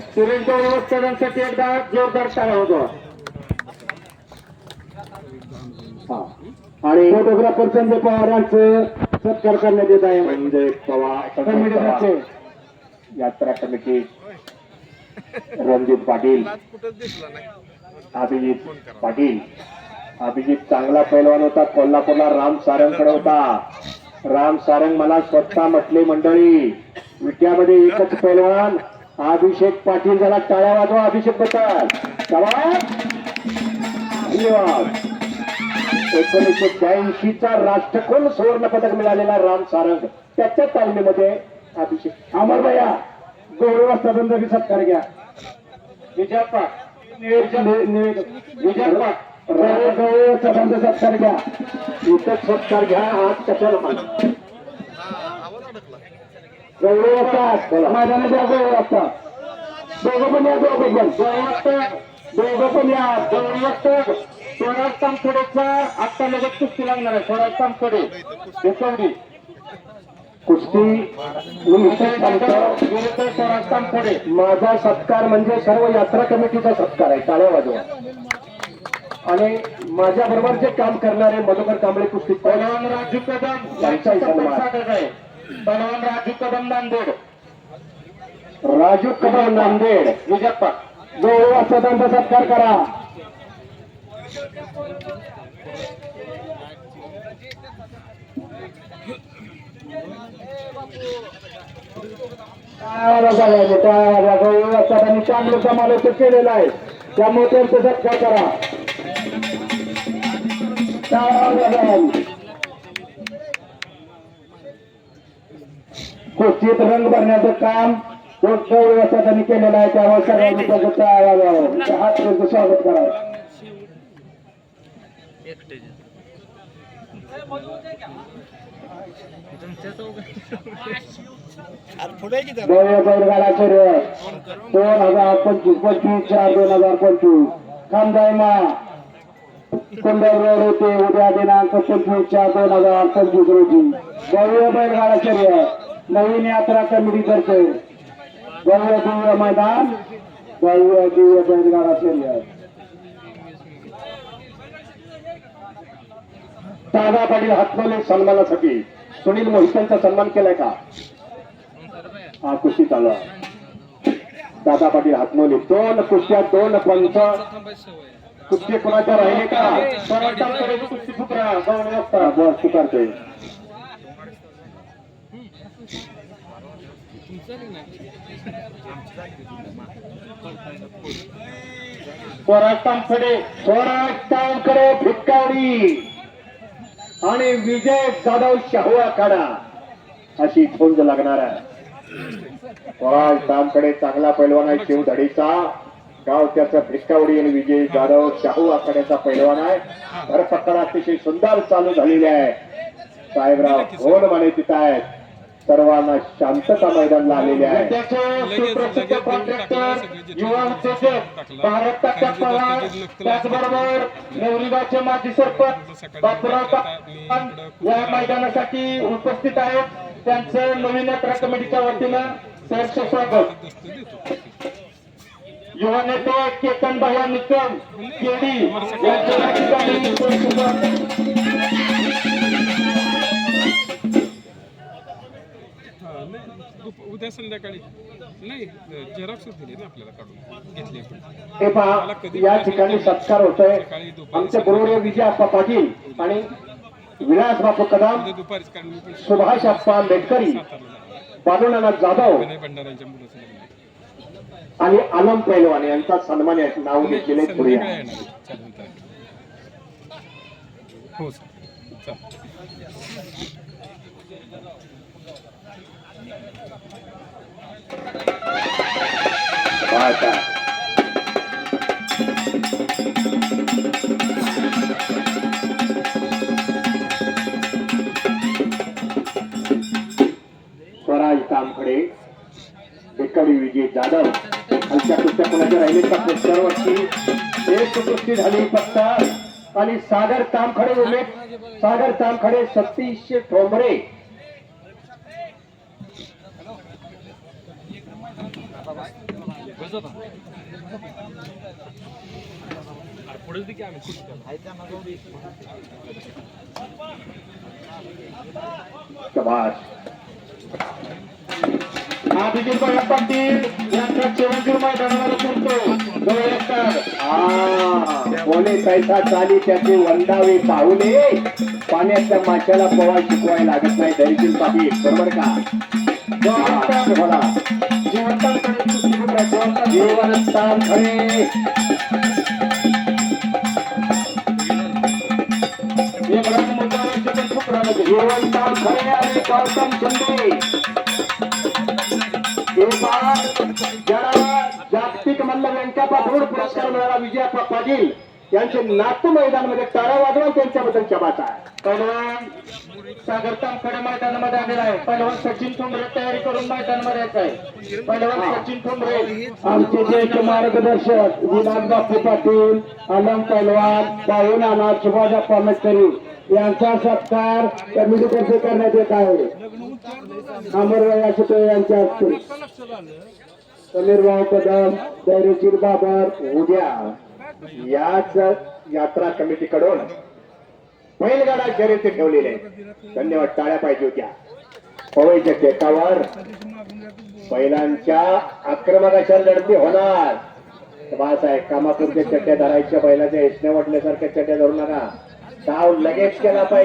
सुरेश गौरव वस्तादांसाठी एकदा जोरदार टाळा होतो आणि फोटोग्राफर संजय पवार यांचं सत्कार करण्यात येत आहे. म्हणजे पवार कमिटीचे यात्रा कमिटी रणजित पाटील अभिजित पाटील. अभिजित चांगला पैलवान होता कोल्हापूरला राम सारंगकडे होता. राम सारंग मला स्वतः म्हटले मंडळी विट्यामध्ये एकच पैलवान अभिषेक पाटील झाला टाळ्या वाजवा अभिषेकबद्दल चला. धन्यवाद. एकोणीसशे ब्याऐंशीचा राष्ट्रकुल सुवर्ण पदक मिळालेला राम सारंग. त्याच्या तालमीमध्ये अभिषेक अमरभया गौरव वस्तादांचा सत्कार घ्या. विजयप्पा. विजयप्पा. गौरव वस्तादांचा सत्कार घ्या. इथं सत्कार घ्या आज कशाला गौरव वस्ताद दोघं पण या दोघं पण. दोघं पण या. वस्ताद स्वराज तामखडेचा आत्ता लगेच कुस्ती लागणार आहे. स्वराज तामखडे. बेसवडी कुस्ती विरुद्ध स्वराज तामखडे माझा सत्कार म्हणजे सर्व यात्रा कमिटीचा सत्कार आहे. टाळ्या वाजवा. आणि माझ्या बरोबर जे काम करणारे मधुकर कांबळे कुस्ती राजू कदम. त्यांचाही सन्मान. पहलवान राजू कदम नांदेड. राजू कदम नांदेड. विजयप्पा. गोवा स्वतंत्र सत्कार करा. चांगलं समालोचन केलेलं आहे. त्यामुळे त्यांचा सत्कार करा. कुस्तीत रंग भरण्याचं काम गौरव वस्तादांनी केलेलं आहे त्यामुळे सर्वांनी वाजवा. हात स्वागत करा गौरव बैलगाडा शर्यत दोन हजार पंचवीस पंचवीस चार दोन हजार पंचवीस. खामदायमा. कुंडल रोड होते उद्या दिनांक पंचवीस चार दोन हजार पंचवीस रोजी. गौरव बैलगाडा शर्यत नवीन यात्रा कमिटी तर्फे गौरव दिव्य मैदान भव्य दिव्य बैलगाडा शर्यत दादा पाटील हातमोले सन्मानासाठी. सुनील मोहितांचा सन्मान केलाय का? हा कुस्ती चालू आहे. दादा पाटील हातमोले दोन कुस्त्या दोन पंच. कुस्ती कोणाच्या राहिले का? कुस्ती फुकरा गौरव वस्ताद बस स्वीकारतोय स्वराज तामखडे स्वराज आणि विजय जाधव शाहू आखाडा अशी झोंज लागणार आहे. स्वराज चांगला पैलवान आहे शिवधडीचा. गाव त्याचा भिक्कावडी आणि विजय जाधव शाहू आखाड्याचा पैलवान आहे. भरपकड अतिशय सुंदर चालू झालेली आहे. साहेबराव घोड माने तिथं आहेत. सर्वांना शांतता मैदानला आलेली आहे. त्याचे सुप्रसिद्ध कॉन्ट्रॅक्टर युवा उद्योजक भारत पवार त्याचबरोबर नेवरीगावचे माजी सरपंच बापूराव या मैदानासाठी उपस्थित आहेत. त्यांचं नवीन यात्रा कमिटीच्या वतीनं सहर्ष स्वागत. युवा नेते केतन भाया निकम केडी यांच्या या ठिकाणी हा, नाही दुप- उद्या संध्याकाळी नाही झेरॉक्स दिली ना आपल्याला काढून घेतली आपण. हे पहा या ठिकाणी सत्कार होतोय आमचे बरोबर विजय आप्पा पाटील आणि विलास बापू कदम उद्या दुपारीच कारण मी पण सुभाष आप्पा आंबेडकरी सातारला जाणार. जाधव विनय भंडाऱ्यांच्या मुलाचं लग्न आहे. आणि आलम पैलवान यांचा सन्मान या नाव घेतलेले संध्याकाळी पुढे येणार आहे, चालेल, चालेल. हो सर चालेल स्वराज तामखडे बेकडी विजय जाधव. हलक्या कुस्त्या कोणाच्या राहिले का पोस्टरवरती एक कुस्ती झाली पत्ता. आणि सागर तामखडे उमेद सागर तामखडे सतीश ठोंबरे. शबाश अभिजित बाळा पाटील यांचा चिरंजीव मैदानावर उतरतो कोणी कैसा चाली त्याचे वंदावे पाहुले पाण्याच्या माशाला पोवा शिकवायला लागत नाही दरीतील पाटील बरोबर का? हा, बोला खरे यमराज खरे आणि गौतम शिंदे ज्याला जागतिक मल्ल व्यंकपापूर पुरस्कार मिळाला विजयप्पा पाटील यांचे नातू मैदानामध्ये टाळा वाजवा त्यांच्याबद्दल क्षमाच आहे. पहिलवान सागर तामखडे मैदानामध्ये आलेला आहे. पहिलवान सचिन ठोंबरे तयारी करून मैदानामध्ये यायचं आहे. पहिलवान सचिन ठोंबरे आमचे ज्येष्ठ मार्गदर्शक विलास बापू पाटील अलम पैलवान पाहून नाना सुभाषप्पा मेटकरी यांचा सत्कार कमिटीतर्फे करण्यात येत आहे. अमरराव याशिते यांच्या हस्ते. समीरभाऊ कदम धैर्यशील बाबर उद्या. याच यात्रा कमिटीकडून बैलगाडा शर्यती ठेवलेले आहेत. धन्यवाद टाळ्या पाहिजे होत्या. पवईच्या टेकावर बैलांच्या आक्रमक अशा लढती होणार. बाळासाहेब कामापूरच्या चट्ट्या धरायच्या बैलाच्या एसण्या वाटल्यासारख्या चट्ट्या धरू नका. डाव लगेच केला पाहिजे.